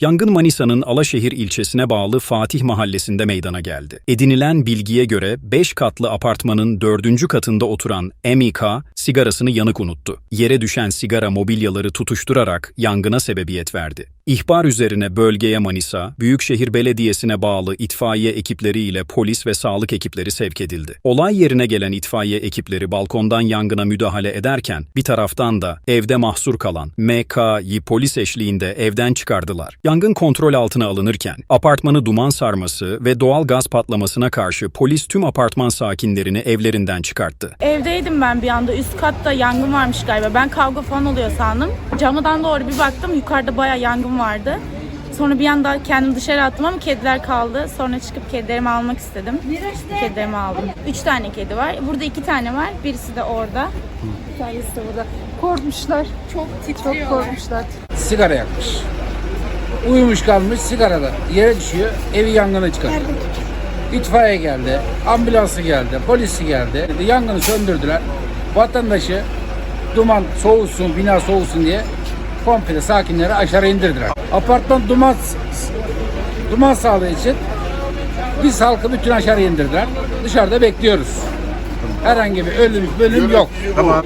Yangın Manisa'nın Alaşehir ilçesine bağlı Fatih Mahallesi'nde meydana geldi. Edinilen bilgiye göre 5 katlı apartmanın 4. katında oturan MİK sigarasını yanık unuttu. Yere düşen sigara mobilyaları tutuşturarak yangına sebebiyet verdi. İhbar üzerine bölgeye Manisa, Büyükşehir Belediyesi'ne bağlı itfaiye ekipleriyle polis ve sağlık ekipleri sevk edildi. Olay yerine gelen itfaiye ekipleri balkondan yangına müdahale ederken bir taraftan da evde mahsur kalan MK'yi polis eşliğinde evden çıkardılar. Yangın kontrol altına alınırken apartmanı duman sarması ve doğal gaz patlamasına karşı polis tüm apartman sakinlerini evlerinden çıkarttı. Evdeydim ben bir anda. Üst katta yangın varmış galiba. Ben kavga falan oluyor sandım. Camdan doğru bir baktım. Yukarıda bayağı yangın vardı. Sonra bir anda kendimi dışarı attım ama kediler kaldı. Sonra çıkıp kedilerimi almak istedim. Kedilerimi aldım. Üç tane kedi var. Burada iki tane var. Birisi de orada. Bir tanesi de burada. Korkmuşlar. Çok titriyorlar. Çok korkmuşlar. sigara yakmış. Uyumuş kalmış sigarada yere düşüyor evi yangına çıkarıyor. İtfaiye geldi, ambulansı geldi, polisi geldi. Yangını söndürdüler. Vatandaşı duman soğusun, bina soğusun diye komple sakinleri aşağı indirdiler. Apartman duman duman sağlığı için biz halkı bütün aşağı indirdiler. Dışarıda bekliyoruz. Herhangi bir ölüm bölüm yok. Tamam.